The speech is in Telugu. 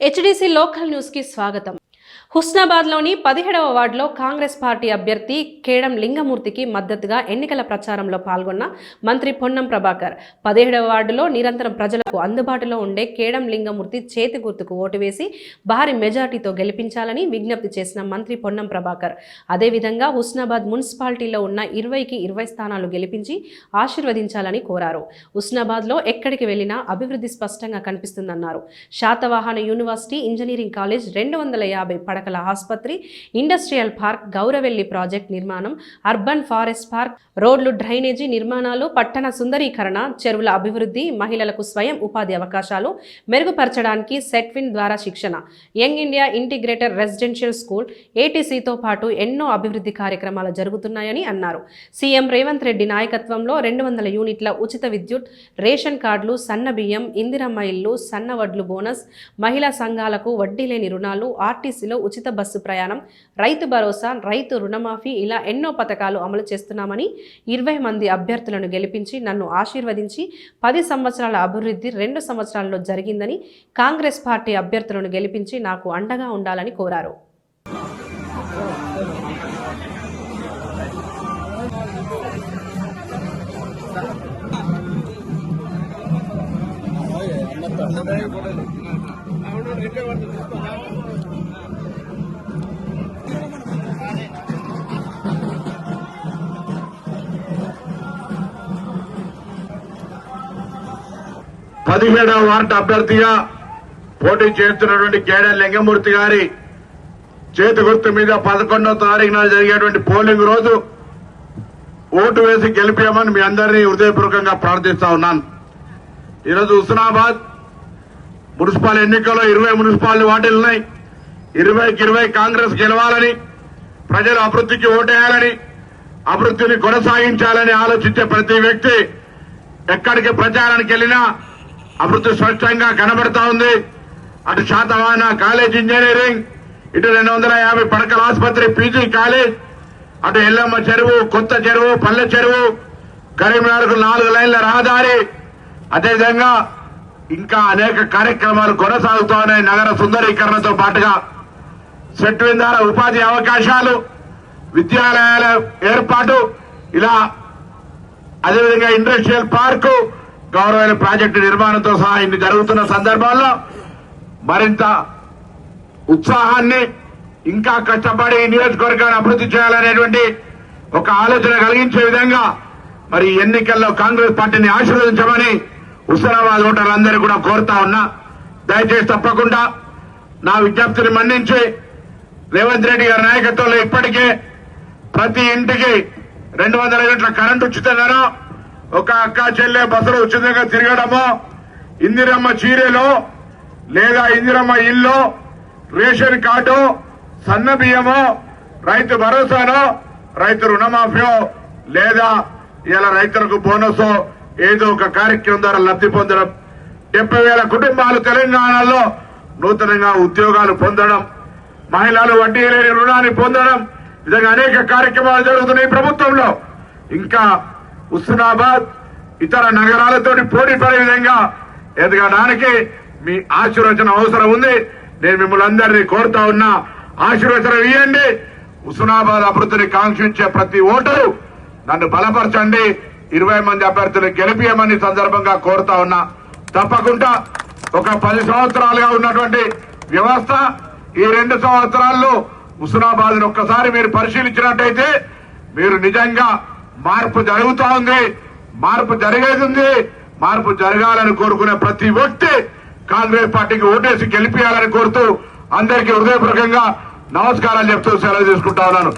హెచ్డీసీ లోకల్ న్యూస్ కి స్వాగతం హుస్నాబాద్లోని పదిహేడవ వార్డులో కాంగ్రెస్ పార్టీ అభ్యర్థి కేడం లింగమూర్తికి మద్దతుగా ఎన్నికల ప్రచారంలో పాల్గొన్న మంత్రి పొన్నం ప్రభాకర్. పదిహేడవ వార్డులో నిరంతరం ప్రజలకు అందుబాటులో ఉండే కేడం లింగమూర్తి చేతి గుర్తుకు ఓటు వేసి భారీ మెజార్టీతో గెలిపించాలని విజ్ఞప్తి చేసిన మంత్రి పొన్నం ప్రభాకర్. అదేవిధంగా హుస్నాబాద్ మున్సిపాలిటీలో ఉన్న ఇరవైకి ఇరవై స్థానాలు గెలిపించి ఆశీర్వదించాలని కోరారు. హుస్నాబాద్లో ఎక్కడికి వెళ్ళినా అభివృద్ధి స్పష్టంగా కనిపిస్తుందన్నారు. శాతవాహన యూనివర్సిటీ ఇంజనీరింగ్ కాలేజ్ రెండు వందల యాభై పడకల ఆసుపత్రి ఇండస్ట్రియల్ పార్క్ గౌరవెల్లి ప్రాజెక్ట్ నిర్మాణం అర్బన్ ఫారెస్ట్ పార్క్ రోడ్లు డ్రైనేజీ నిర్మాణాలు పట్టణ సుందరీకరణ చెరువుల అభివృద్ధి మహిళలకు స్వయం ఉపాధి అవకాశాలు మెరుగుపరచడానికి సెట్విన్ ద్వారా శిక్షణ. Young India integrated residential school ఏటీసీతో పాటు ఎన్నో అభివృద్ధి కార్యక్రమాలు జరుగుతున్నాయని అన్నారు. సీఎం రేవంత్ రెడ్డి నాయకత్వంలో రెండు వందల యూనిట్ల ఉచిత విద్యుత్ రేషన్ కార్డులు సన్న బియ్యం ఇందిరమ్మ ఇల్లు సన్న వడ్లు బోనస్ మహిళా సంఘాలకు వడ్డీ లేని రుణాలు ఆర్టీసీలో ఉచిత బస్సు ప్రయాణం రైతు భరోసా రైతు రుణమాఫీ ఇలా ఎన్నో పథకాలు అమలు చేస్తున్నామని ఇరవై మంది అభ్యర్థులను గెలిపించి నన్ను ఆశీర్వదించి పది సంవత్సరాల అభివృద్ధి రెండు సంవత్సరాల్లో జరిగిందని కాంగ్రెస్ పార్టీ అభ్యర్థులను గెలిపించి నాకు అండగా ఉండాలని కోరారు. పదిహేడవ వార్డు అభ్యర్థిగా పోటీ చేస్తున్నటువంటి కేడ లింగమూర్తి గారి చేతి గుర్తు మీద పదకొండవ తారీఖున జరిగేటువంటి పోలింగ్ రోజు ఓటు వేసి గెలిపామని మీ అందరినీ హృదయపూర్వకంగా ప్రార్థిస్తా ఉన్నాను ఈరోజు హుస్నాబాద్ మున్సిపల్ ఎన్నికల్లో ఇరవై మున్సిపాలిటీ వార్డులు ఉన్నాయి. ఇరవైకి ఇరవై కాంగ్రెస్ గెలవాలని ప్రజలు అభివృద్ధికి ఓటేయాలని అభివృద్ధిని కొనసాగించాలని ఆలోచించే ప్రతి వ్యక్తి ఎక్కడికి ప్రచారానికి వెళ్ళినా అభివృద్ధి స్పష్టంగా కనబడతా ఉంది. అటు శాతవాహన కాలేజ్ ఇంజనీరింగ్ ఇటు రెండు వందల యాభై పడకల ఆసుపత్రి పీజీ కాలేజ్ అటు ఎల్లమ్మ చెరువు కొత్త చెరువు పల్లె చెరువు కరీంనగర్కు నాలుగు లైన్ల రహదారి. అదేవిధంగా ఇంకా అనేక కార్యక్రమాలు కొనసాగుతూ ఉన్నాయి నగర సుందరీకరణతో పాటుగా. సెట్ ద్వారా ఉపాధి అవకాశాలు విద్యాలయాల ఏర్పాటు ఇలా అదేవిధంగా ఇండస్ట్రియల్ పార్కు గౌరవైన ప్రాజెక్టు నిర్మాణంతో సహా ఇన్ని జరుగుతున్న సందర్భాల్లో మరింత ఉత్సాహాన్ని ఇంకా కష్టపడి నియోజకవర్గాన్ని అభివృద్ధి చేయాలనేటువంటి ఒక ఆలోచన కలిగించే విధంగా మరి ఈ ఎన్నికల్లో కాంగ్రెస్ పార్టీని ఆశీర్వదించమని హుస్నాబాద్ ఓటర్లందరూ కూడా కోరుతా ఉన్నా. దయచేసి తప్పకుండా నా విజ్ఞప్తిని మన్నించి రేవంత్ రెడ్డి గారి నాయకత్వంలో ఇప్పటికే ప్రతి ఇంటికి రెండు వందల యూనిట్ల కరెంటు ఉచితంగానో ఒక అక్క చెల్లె బసలు ఉచితంగా తిరగడమో ఇందిరమ్మ చీరెలో లేదా ఇందిరమ్మ ఇల్లు రేషన్ కార్డు సన్న బియ్యమో రైతు భరోసానో రైతు రుణమాఫీయో లేదా ఇలా రైతులకు బోనస్ ఏదో ఒక కార్యక్రమం ద్వారా లబ్ధి పొందడం. డెబ్బై వేల కుటుంబాలు తెలంగాణలో నూతనంగా ఉద్యోగాలు పొందడం మహిళలు వడ్డీ లేని రుణాన్ని పొందడం. విధంగా అనేక కార్యక్రమాలు జరుగుతున్నాయి ప్రభుత్వంలో. ఇంకా హుస్నాబాద్ ఇతర నగరాలతో పోటీ పడే విధంగా ఎదగడానికి మీ ఆశీర్వచన అవసరం ఉంది. నేను మిమ్మల్ని అందరినీ కోరుతా ఉన్నా. ఆశీర్వచనం ఇవ్వండి హుస్నాబాద్ అభివృద్ధిని కాంక్షించే ప్రతి ఓటరు నన్ను బలపరచండి. ఇరవై మంది అభ్యర్థులు గెలిపియమని సందర్భంగా కోరుతా ఉన్నా. తప్పకుండా ఒక పది సంవత్సరాలుగా ఉన్నటువంటి వ్యవస్థ ఈ రెండు సంవత్సరాల్లో హుస్నాబాద్ ఒక్కసారి మీరు పరిశీలించినట్టయితే మీరు నిజంగా మార్పు జరుగుతా ఉంది మార్పు జరిగేది మార్పు జరగాలని కోరుకునే ప్రతి వ్యక్తి కాంగ్రెస్ పార్టీకి ఓటేసి గెలిపియాలని కోరుతూ అందరికీ హృదయపూర్వకంగా నమస్కారాలు చెప్తూ సెలవు తీసుకుంటా ఉన్నాను.